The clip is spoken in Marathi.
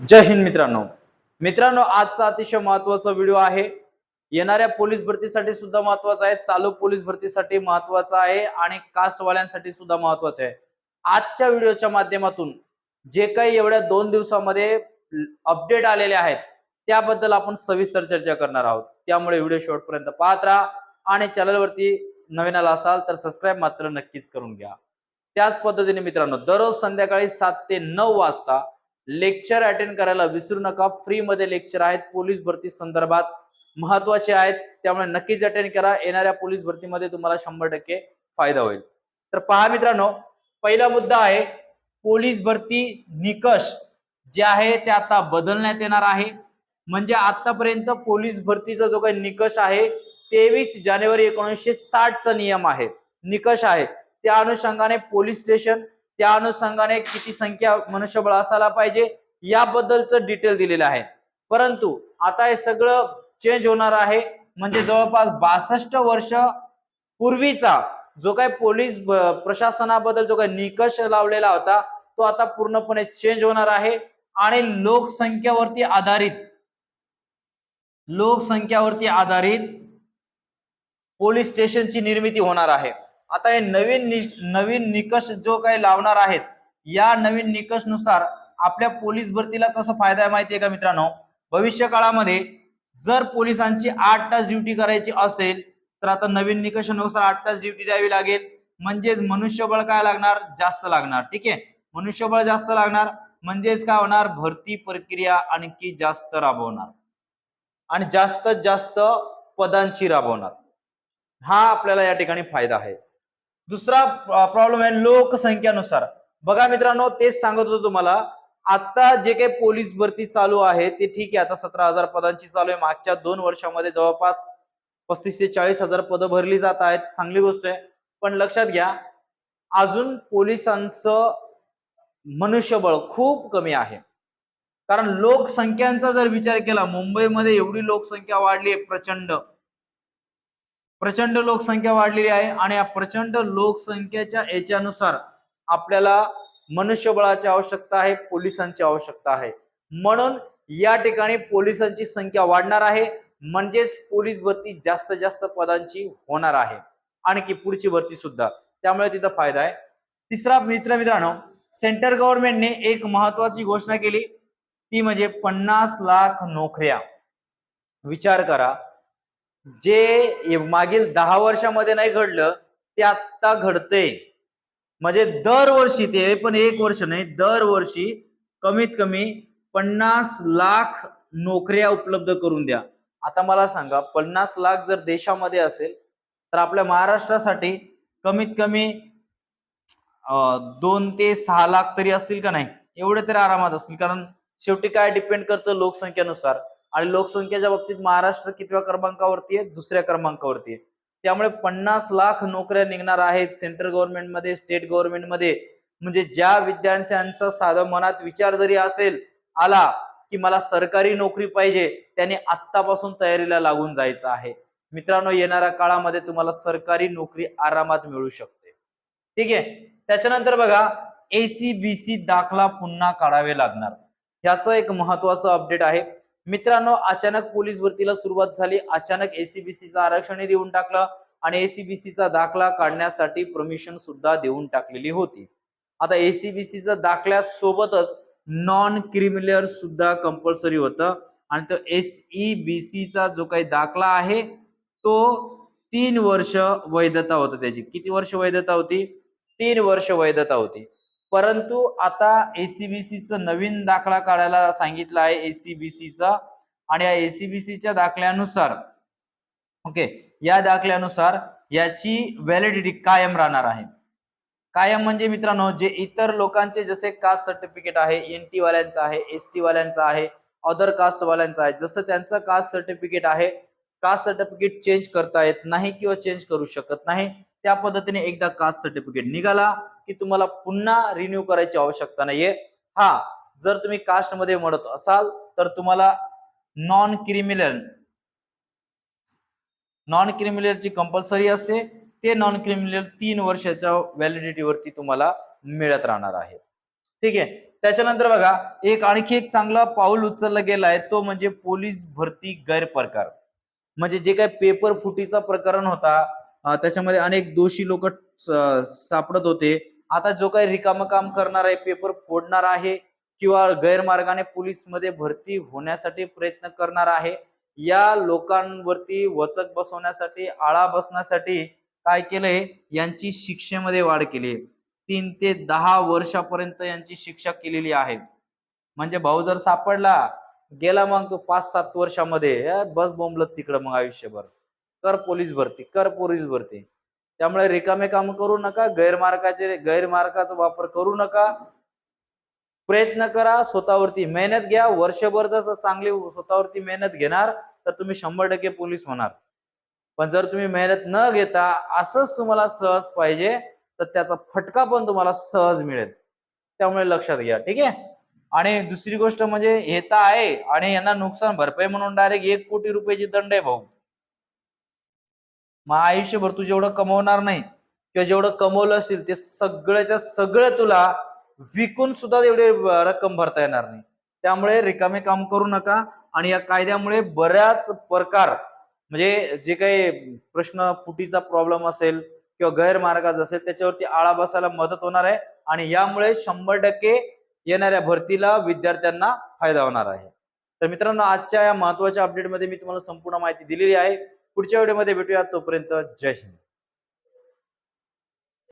जय हिंद मित्रांनो. मित्रांनो आजचा अतिशय महत्त्वाचा व्हिडिओ आहे. येणाऱ्या पोलीस भरतीसाठी सुद्धा महत्त्वाचा आहे. चालू पोलीस भरतीसाठी महत्त्वाचा आहे आणि कास्टवाल्यांसाठी सुद्धा महत्त्वाचा आहे. आजच्या व्हिडिओच्या माध्यमातून जे काही एवढ्या दोन दिवसामध्ये अपडेट आलेले आहेत त्याबद्दल आपण सविस्तर चर्चा करणार आहोत. त्यामुळे व्हिडिओ शेवटपर्यंत पाहत राहा आणि चॅनलवरती नवीन आला असाल तर सबस्क्राईब मात्र नक्कीच करून घ्या. त्याच पद्धतीने मित्रांनो दररोज संध्याकाळी सात ते नऊ वाजता लेक्चर अटेंड करायला विसरू नका. फ्री मध्ये लेक्चर आहेत. पोलीस भरती संदर्भात महत्त्वाचे आहेत. त्यामुळे नक्कीच अटेंड करा. येणाऱ्या पोलीस भरतीमध्ये तुम्हाला शंभर टक्के फायदा होईल. तर पहा मित्रांनो पहिला मुद्दा आहे पोलीस भरती निकष जे आहे ते आता बदलण्यात येणार आहे. म्हणजे आतापर्यंत पोलीस भरतीचा जो काही निकष आहे तेवीस जानेवारी एकोणीसशे साठचा नियम आहे. निकष आहे. त्या अनुषंगाने पोलीस स्टेशन त्या अनुषंगाने किती संख्या मनुष्यबळ असायला पाहिजे याबद्दलचं डिटेल दिलेलं आहे. परंतु आता हे सगळं चेंज होणार आहे. म्हणजे जवळपास बासष्ट वर्ष पूर्वीचा जो काही पोलीस प्रशासनाबद्दल जो काही निकष लावलेला होता तो आता पूर्णपणे चेंज होणार आहे. आणि लोकसंख्यावरती आधारित लोकसंख्यावरती आधारित पोलीस स्टेशनची निर्मिती होणार आहे. आता हे नवीन नवीन निकष जो काही लावणार आहेत या नवीन निकषनुसार आपल्या पोलीस भरतीला कसं फायदा आहे माहितीये का मित्रांनो? भविष्य काळामध्ये जर पोलिसांची आठ तास ड्युटी करायची असेल तर आता नवीन निकषानुसार आठ तास ड्युटी द्यावी लागेल. म्हणजेच मनुष्यबळ काय लागणार? जास्त लागणार ठीक आहे? मनुष्यबळ जास्त लागणार म्हणजेच काय होणार? भरती प्रक्रिया आणखी जास्त राबवणार. आणि जास्त जास्त पदांची राबवणार. हा आपल्याला या ठिकाणी फायदा आहे. दुसरा प्रॉब्लेम आहे लोकसंख्यानुसार. बघा मित्रांनो तेच सांगत होतो तुम्हाला आता जे काही पोलीस भरती चालू आहे ते ठीक आहे. आता सतरा हजार पदांची चालू आहे. मागच्या दोन वर्षामध्ये जवळपास पस्तीस ते चाळीस हजार पदं भरली जात आहेत. चांगली गोष्ट आहे. पण लक्षात घ्या अजून पोलिसांचं मनुष्यबळ खूप कमी आहे. कारण लोकसंख्यांचा जर विचार केला मुंबईमध्ये एवढी लोकसंख्या वाढली आहे प्रचंड. प्रचंड लोकसंख्या वाढलेली आहे आणि या प्रचंड लोकसंख्येच्या याच्यानुसार आपल्याला मनुष्यबळाची आवश्यकता आहे पोलिसांची आवश्यकता आहे. म्हणून या ठिकाणी पोलिसांची संख्या वाढणार आहे. म्हणजेच पोलीस भरती जास्त जास्त पदांची होणार आहे. आणखी पुढची भरती सुद्धा. त्यामुळे तिथं फायदा आहे. तिसरा मित्र मित्रांनो सेंटर गव्हर्नमेंटने एक महत्वाची घोषणा केली. ती म्हणजे पन्नास लाख नोकऱ्या. विचार करा. जे मागील दहा वर्षामध्ये नाही घडलं ते आत्ता घडतंय. म्हणजे दरवर्षी ते पण एक वर्ष नाही दरवर्षी कमीत कमी पन्नास लाख नोकऱ्या उपलब्ध करून द्या. आता मला सांगा पन्नास लाख जर देशामध्ये असेल तर आपल्या महाराष्ट्रासाठी कमीत कमी दोन ते सहा लाख तरी असतील का नाही? एवढे तरी आरामात असतील कारण शेवटी काय डिपेंड करतं लोकसंख्येनुसार. आणि लोकसंख्येच्या बाबतीत महाराष्ट्र कितव्या क्रमांकावरती आहे? दुसऱ्या क्रमांकावरती आहे. त्यामुळे पन्नास लाख नोकऱ्या निघणार आहेत सेंट्रल गव्हर्नमेंटमध्ये स्टेट गव्हर्नमेंटमध्ये. म्हणजे ज्या विद्यार्थ्यांचा साधा मनात विचार जरी असेल आला की मला सरकारी नोकरी पाहिजे त्याने आत्तापासून तयारीला लागून जायचं आहे. मित्रांनो येणाऱ्या काळामध्ये तुम्हाला सरकारी नोकरी आरामात मिळू शकते. ठीक आहे? त्याच्यानंतर बघा एसीबीसी दाखला पुन्हा काढावे लागणार. ह्याचं एक महत्वाचं अपडेट आहे. मित्रांनो अचानक पोलीस भरतीला सुरुवात झाली. अचानक एसीबीसीचं आरक्षण देऊन टाकलं आणि एसीबीसीचा दाखला काढण्यासाठी परमिशन सुद्धा देऊन टाकलेली होती. आता एसीबीसीचा दाखल्या सोबतच नॉन क्रिमिनल सुद्धा कंपल्सरी होतं आणि तो एस ई चा जो काही दाखला आहे तो तीन वर्ष वैधता होता त्याची. किती वर्ष वैधता होती? तीन वर्ष वैधता होती. परंतु आता एसीबीसीच नवीन दाखला काढायला सांगितलं आहे एसीबीसीचा आणि या एसीबीसीच्या दाखल्यानुसार ओके या दाखल्यानुसार याची व्हॅलिडिटी कायम राहणार आहे. कायम म्हणजे मित्रांनो जे इतर लोकांचे जसे कास्ट सर्टिफिकेट आहे एन टी वाल्यांचं आहे एस टी वाल्यांचं आहे अदर कास्ट वाल्यांचं आहे जसं त्यांचं कास्ट सर्टिफिकेट आहे कास्ट सर्टिफिकेट चेंज करता येत नाही किंवा चेंज करू शकत नाही. त्या पद्धतीने एकदा कास्ट सर्टिफिकेट निघाला की तुम्हाला पुन्हा रिन्यू करायची आवश्यकता नाहीये. हा जर तुम्ही कास्टमध्ये म्हणत असाल तर तुम्हाला नॉन क्रिमिनल नॉन क्रिमिनलची कंपल्सरी असते. ते नॉन क्रिमिनल तीन वर्षाच्या व्हॅलिडिटीवरती तुम्हाला मिळत राहणार आहे. ठीक आहे? त्याच्यानंतर बघा एक आणखी एक चांगला पाऊल उचलला गेला आहे तो म्हणजे पोलीस भरती गैरप्रकार. म्हणजे जे काही पेपर फुटीचा प्रकरण होता त्याच्यामध्ये अनेक दोषी लोक सापडत होते. आता जो काही रिकामं काम करणार आहे पेपर फोडणार आहे किंवा गैरमार्गाने पोलीसमध्ये भरती होण्यासाठी प्रयत्न करणार आहे या लोकांवरती वचक बसवण्यासाठी आळा बसण्यासाठी काय केलंय? यांची शिक्षेमध्ये वाढ केली तीन ते दहा वर्षापर्यंत यांची शिक्षा केलेली आहे. म्हणजे भाऊ जर सापडला गेला मग तो पाच सात वर्षामध्ये बस बोंबलत तिकडं मग आयुष्यभर. कर पोलीस भरती कर पोलीस भरती. त्यामुळे रिकामे काम करू नका गैरमार्गाचे गैरमार्गाचा वापर करू नका. प्रयत्न करा स्वतःवरती मेहनत घ्या. वर्षभर जर चांगली स्वतःवरती मेहनत घेणार तर तुम्ही शंभर टक्के पोलीस होणार. पण जर तुम्ही मेहनत न घेता असंच तुम्हाला सहज पाहिजे तर त्याचा फटका पण तुम्हाला सहज मिळेल. त्यामुळे लक्षात घ्या ठीक आहे? आणि दुसरी गोष्ट म्हणजे हे तर आहे. आणि यांना नुकसान भरपाई म्हणून डायरेक्ट एक कोटी रुपयाची दंड आहे भाऊ. मग आयुष्यभर तू जेवढं कमवणार नाही किंवा जेवढं कमवलं असेल ते सगळ्याच्या सगळं तुला विकून सुद्धा एवढे रक्कम भरता येणार नाही. त्यामुळे रिकामे काम करू नका आणि या कायद्यामुळे बऱ्याच प्रकार म्हणजे जे काही प्रश्न फुटीचा प्रॉब्लेम असेल किंवा गैरमार्गाचा असेल त्याच्यावरती आळा बसायला मदत होणार आहे आणि यामुळे शंभर टक्के येणाऱ्या भरतीला विद्यार्थ्यांना फायदा होणार आहे. तर मित्रांनो आजच्या या महत्त्वाच्या अपडेटमध्ये मी तुम्हाला संपूर्ण माहिती दिलेली आहे. पुढच्या व्हिडिओमध्ये भेटूया तोपर्यंत जय हिंद.